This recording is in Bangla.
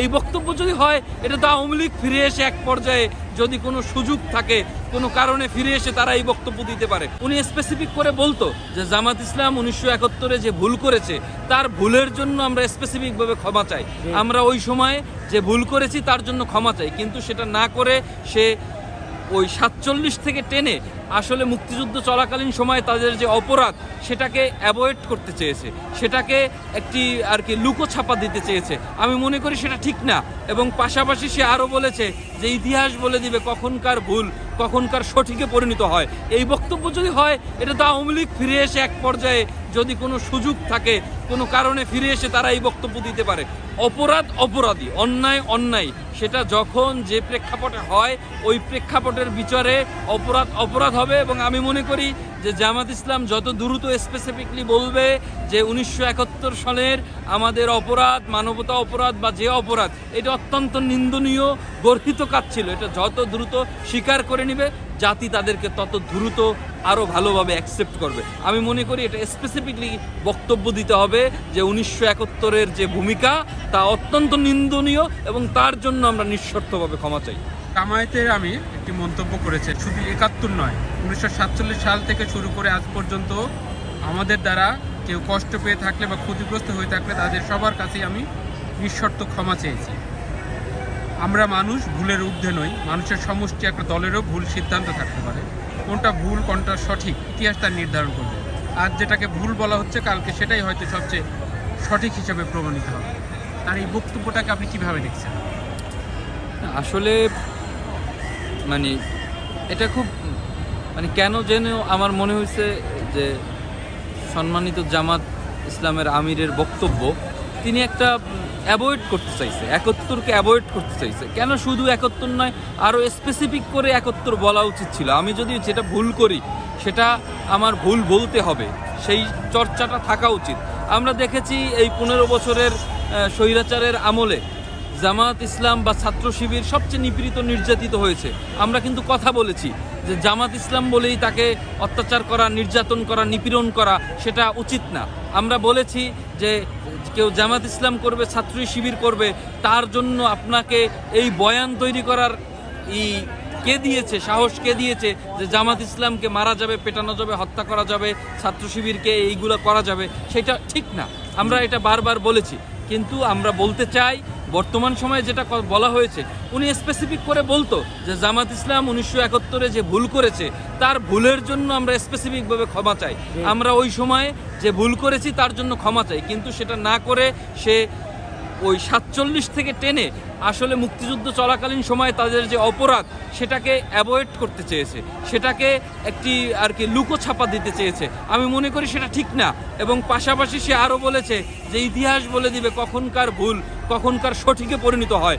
এই বক্তব্য যদি হয় এটা তো আওয়ামী লীগ ফিরে এসে এক পর্যায়ে যদি কোনো সুযোগ থাকে কোনো কারণে ফিরে এসে তারা এই বক্তব্য দিতে পারে। উনি স্পেসিফিক করে বলতো যে জামাত ইসলাম উনিশশো একাত্তরে যে ভুল করেছে তার ভুলের জন্য আমরা স্পেসিফিকভাবে ক্ষমা চাই। আমরা ওই সময়ে যে ভুল করেছি তার জন্য ক্ষমা চাই। কিন্তু সেটা না করে সে ওই সাতচল্লিশ থেকে টেনে আসলে মুক্তিযুদ্ধ চলাকালীন সময়ে তাদের যে অপরাধ, সেটাকে অ্যাভয়েড করতে চেয়েছে। সেটাকে একটি আর কি লুকো ছাপা দিতে চেয়েছে। আমি মনে করি সেটা ঠিক না। এবং পাশাপাশি সে আরও বলেছে যে, ইতিহাস বলে দিবে কখনকার ভুল। কখনকার সঠিকে পরিণত হয়। এই বক্তব্য যদি হয়, এটা তো আওয়ামী লীগ ফিরে এসে এক পর্যায়ে যদি কোনো সুযোগ থাকে, কোনো কারণে ফিরে এসে তারা এই বক্তব্য দিতে পারে। অপরাধ অপরাধী, অন্যায় অন্যায়। সেটা যখন যে প্রেক্ষাপটে হয়, ওই প্রেক্ষাপটের বিচারে অপরাধ অপরাধ হবে এবং আমি মনে করি যে জামাত ইসলাম যত দ্রুত স্পেসিফিকলি বলবে যে উনিশশো একাত্তর সালের আমাদের অপরাধ, মানবতা অপরাধ বা যে অপরাধ, এটা অত্যন্ত নিন্দনীয়, গর্হিত কাজ ছিল। এটা যত দ্রুত স্বীকার করে নিবে, জাতি তাদেরকে তত দ্রুত আরও ভালোভাবে অ্যাকসেপ্ট করবে। আমি মনে করি এটা স্পেসিফিকলি বক্তব্য দিতে হবে যে উনিশশো একাত্তরের যে ভূমিকা, তা অত্যন্ত নিন্দনীয় এবং তার জন্য আমরা নিঃশর্তভাবে ক্ষমা চাই। কামায়েতে আমি একটি মন্তব্য করেছে। শুধু একাত্তর নয়, উনিশশো সাল থেকে শুরু করে আজ পর্যন্ত আমাদের দ্বারা কেউ কষ্ট পেয়ে থাকলে বা ক্ষতিগ্রস্ত হয়ে থাকলে তাদের সবার কাছেই আমি নিঃশর্ত ক্ষমা চেয়েছি। আমরা মানুষ ভুলের ঊর্ধ্বে নই, মানুষের সমষ্টি একটা দলেরও ভুল সিদ্ধান্ত থাকতে পারে। কোনটা ভুল, কোনটা সঠিক, ইতিহাস তার নির্ধারণ করবে। আজ যেটাকে ভুল বলা হচ্ছে, কালকে সেটাই হয়তো সবচেয়ে সঠিক হিসেবে প্রমাণিত হবে। আর এই বক্তব্যটাকে আপনি কীভাবে দেখছেন? আসলে মানে এটা খুব মানে কেন যেন আমার মনে হয়েছে যে সম্মানিত জামাত ইসলামের আমিরের বক্তব্য, তিনি একটা অ্যাভয়েড করতে চাইছে, একত্তরকে অ্যাভয়েড করতে চাইছে। কেন শুধু একত্তর নয় আরও স্পেসিফিক করে একত্তর বলা উচিত ছিল। আমি যদি যেটা ভুল করি, সেটা আমার ভুল বলতে হবে, সেই চর্চাটা থাকা উচিত। আমরা দেখেছি এই পনেরো বছরের স্বৈরাচারের আমলে জামাত ইসলাম বা ছাত্র শিবির সবচেয়ে নিপীড়িত নির্যাতিত হয়েছে। আমরা কিন্তু কথা বলেছি যে জামাত ইসলাম বলেই তাকে অত্যাচার করা, নির্যাতন করা, নিপীড়ন করা সেটা উচিত না। আমরা বলেছি যে কেউ জামাত ইসলাম করবে, ছাত্র শিবির করবে, তার জন্য আপনাকে এই বয়ান তৈরি করার ই কে দিয়েছে, সাহস কে দিয়েছে যে জামাত ইসলামকে মারা যাবে, পেটানো যাবে, হত্যা করা যাবে, ছাত্র শিবিরকে এইগুলো করা যাবে, সেটা ঠিক না। আমরা এটা বারবার বলেছি। কিন্তু আমরা বলতে চাই বর্তমান সময়ে যেটা বলা হয়েছে উনি স্পেসিফিক করে বলতো যে জামাত ইসলাম উনিশশো একাত্তরে যে ভুল করেছে তার ভুলের জন্য আমরা স্পেসিফিকভাবে ক্ষমা চাই। আমরা ওই সময়ে যে ভুল করেছি তার জন্য ক্ষমা চাই। কিন্তু সেটা না করে সে ওই সাতচল্লিশ থেকে টেনে আসলে মুক্তিযুদ্ধ চলাকালীন সময়ে তাদের যে অপরাধ, সেটাকে অ্যাভয়েড করতে চেয়েছে। সেটাকে একটি আর কি লুকো ছাপা দিতে চেয়েছে। আমি মনে করি সেটা ঠিক না এবং পাশাপাশি সে আরও বলেছে যে ইতিহাস বলে দিবে কখনকার ভুল, কখনকার সঠিকে পরিণত হয়।